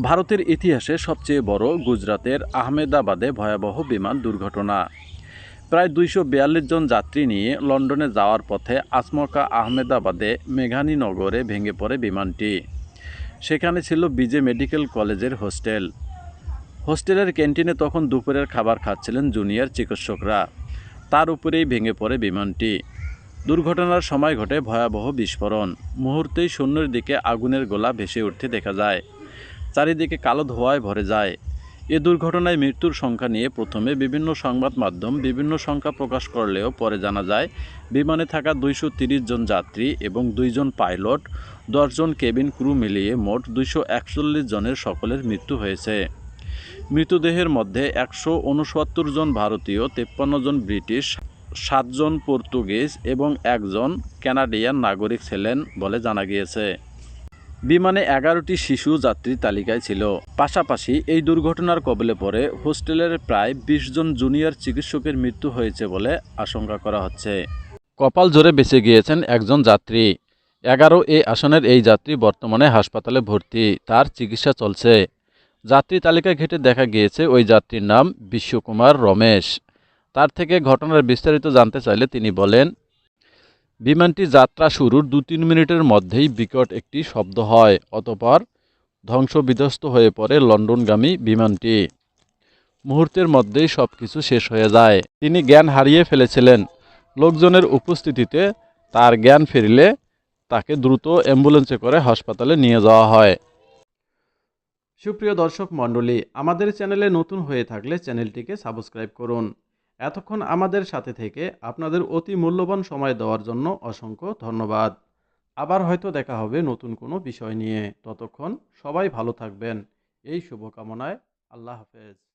ভারতের ইতিহাসে সবচেয়ে বড় গুজরাতের আহমেদাবাদে ভয়াবহ বিমান দুর্ঘটনা। প্রায় দুইশো বিয়াল্লিশ জন যাত্রী নিয়ে লন্ডনে যাওয়ার পথে আসমকা আহমেদাবাদে মেঘানীনগরে ভেঙে পড়ে বিমানটি। সেখানে ছিল বিজে মেডিকেল কলেজের হোস্টেল। হোস্টেলের ক্যান্টিনে তখন দুপুরের খাবার খাচ্ছিলেন জুনিয়র চিকিৎসকরা। তার উপরেই ভেঙে পড়ে বিমানটি। দুর্ঘটনার সময় ঘটে ভয়াবহ বিস্ফোরণ। মুহূর্তেই শূন্যের দিকে আগুনের গোলা ভেসে উঠতে দেখা যায়। চারিদিকে কালো ধোঁয়ায় ভরে যায়। এ দুর্ঘটনায় মৃত্যুর সংখ্যা নিয়ে প্রথমে বিভিন্ন সংবাদ মাধ্যম বিভিন্ন সংখ্যা প্রকাশ করলেও পরে জানা যায়, বিমানে থাকা দুইশো জন যাত্রী এবং দুইজন পাইলট দশজন কেবিন ক্রু মিলিয়ে মোট দুইশো একচল্লিশ জনের সকলের মৃত্যু হয়েছে। মৃতদেহের মধ্যে একশো উনসত্তর জন ভারতীয়, তেপ্পান্ন জন ব্রিটিশ সাতজন পর্তুগিজ এবং একজন কানাডিয়ান নাগরিক ছিলেন বলে জানা গিয়েছে। বিমানে এগারোটি শিশু যাত্রী তালিকায় ছিল। পাশাপাশি এই দুর্ঘটনার কবলে পড়ে হোস্টেলের প্রায় বিশ জন জুনিয়র চিকিৎসকের মৃত্যু হয়েছে বলে আশঙ্কা করা হচ্ছে। কপাল জোরে বেঁচে গিয়েছেন একজন যাত্রী। এগারো এ আসনের এই যাত্রী বর্তমানে হাসপাতালে ভর্তি, তার চিকিৎসা চলছে। যাত্রী তালিকা ঘেটে দেখা গিয়েছে ওই যাত্রীর নাম বিশ্বকুমার রমেশ। তার থেকে ঘটনার বিস্তারিত জানতে চাইলে তিনি বলেন বিমানটি যাত্রা শুরুর দু তিন মিনিটের মধ্যেই বিকট একটি শব্দ হয়, অতপর ধ্বংসবিধ্বস্ত হয়ে পড়ে লন্ডনগামী বিমানটি। মুহূর্তের মধ্যেই সব কিছু শেষ হয়ে যায়। তিনি জ্ঞান হারিয়ে ফেলেছিলেন। লোকজনের উপস্থিতিতে তার জ্ঞান ফিরলে তাকে দ্রুত অ্যাম্বুলেন্সে করে হাসপাতালে নিয়ে যাওয়া হয়। সুপ্রিয় দর্শক মণ্ডলী, আমাদের চ্যানেলে নতুন হয়ে থাকলে চ্যানেলটিকে সাবস্ক্রাইব করুন। এতক্ষণ আমাদের সাথে থেকে আপনাদের অতি মূল্যবান সময় দেওয়ার জন্য অসংখ্য ধন্যবাদ। আবার হয়তো দেখা হবে নতুন কোনো বিষয় নিয়ে। ততক্ষণ সবাই ভালো থাকবেন। এই শুভকামনায় আল্লাহ হাফেজ।